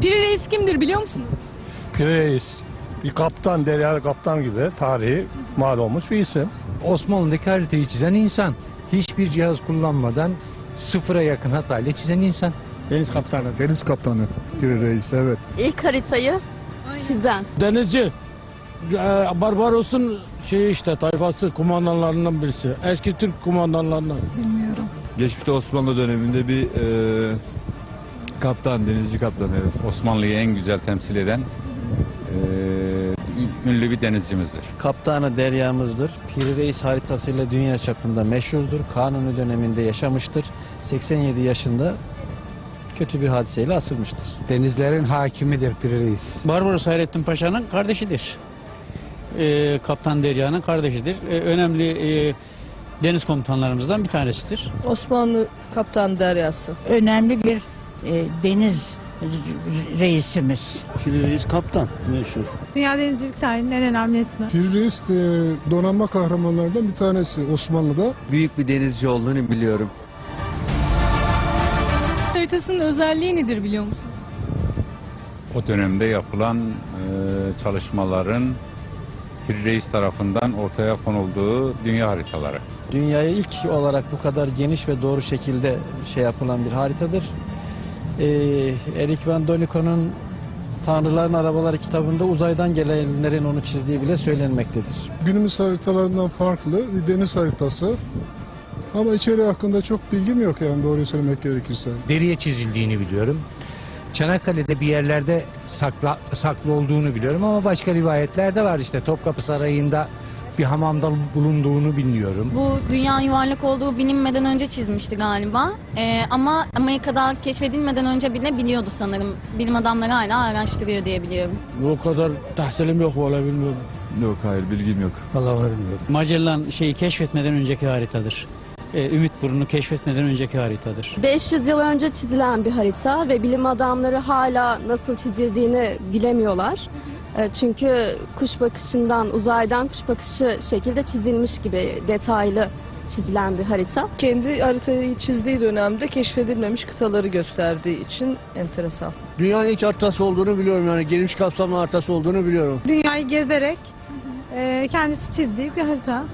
Piri Reis kimdir biliyor musunuz? Reis, bir kaptan, deryalı kaptan gibi tarihi mal olmuş bir isim. Osmanlı'daki haritayı çizen insan. Hiçbir cihaz kullanmadan sıfıra yakın hatayla çizen insan. Deniz kaptanı. Deniz kaptanı. Piri Reis evet. İlk haritayı çizen. Denizci. Ee, Barbaros'un şeyi işte tayfası kumandanlarından birisi. Eski Türk kumandanlarından. Geçmişte Osmanlı döneminde bir e, kaptan, denizci kaptanı. Osmanlı'yı en güzel temsil eden e, ünlü bir denizcimizdir. Kaptanı deryamızdır. Piri Reis haritasıyla dünya çapında meşhurdur. Kanuni döneminde yaşamıştır. 87 yaşında kötü bir hadiseyle asılmıştır. Denizlerin hakimidir Piri Reis. Barbaros Hayrettin Paşa'nın kardeşidir. Ee, Kaptan Derya'nın kardeşidir. Ee, önemli e, deniz komutanlarımızdan bir tanesidir. Osmanlı Kaptan Deryası. önemli bir e, deniz reisimiz. Piri Reis kaptan meşhur. Dünya denizcilik tarihinin en önemli ismi. Piri Reis de donanma kahramanlarından bir tanesi Osmanlı'da. Büyük bir denizci olduğunu biliyorum. Haritasının özelliği nedir biliyor musunuz? O dönemde yapılan e, çalışmaların Piri Reis tarafından ortaya konulduğu dünya haritaları. Dünyaya ilk olarak bu kadar geniş ve doğru şekilde şey yapılan bir haritadır. Ee, Erik Van Donico'nun Tanrıların Arabaları kitabında uzaydan gelenlerin onu çizdiği bile söylenmektedir. Günümüz haritalarından farklı bir deniz haritası. Ama içeri hakkında çok bilgim yok yani doğruyu söylemek gerekirse. Deriye çizildiğini biliyorum. Çanakkale'de bir yerlerde sakla, saklı olduğunu biliyorum ama başka rivayetler de var işte Topkapı Sarayı'nda bir hamamda bulunduğunu bilmiyorum. Bu dünya yuvarlak olduğu bilinmeden önce çizmişti galiba. Ee, ama Amerika'da keşfedilmeden önce bile biliyordu sanırım. Bilim adamları hala araştırıyor diye biliyorum. O kadar tahsilim yok valla bilmiyorum. Yok hayır bilgim yok. Vallahi onu bilmiyorum. Magellan şeyi keşfetmeden önceki haritadır. Ee, Ümit Burnu'nu keşfetmeden önceki haritadır. 500 yıl önce çizilen bir harita ve bilim adamları hala nasıl çizildiğini bilemiyorlar. E, Çünkü kuş bakışından, uzaydan kuş bakışı şekilde çizilmiş gibi detaylı çizilen bir harita. Kendi haritayı çizdiği dönemde keşfedilmemiş kıtaları gösterdiği için enteresan. Dünyanın ilk haritası olduğunu biliyorum yani geniş kapsamlı haritası olduğunu biliyorum. Dünyayı gezerek e, kendisi çizdiği bir harita.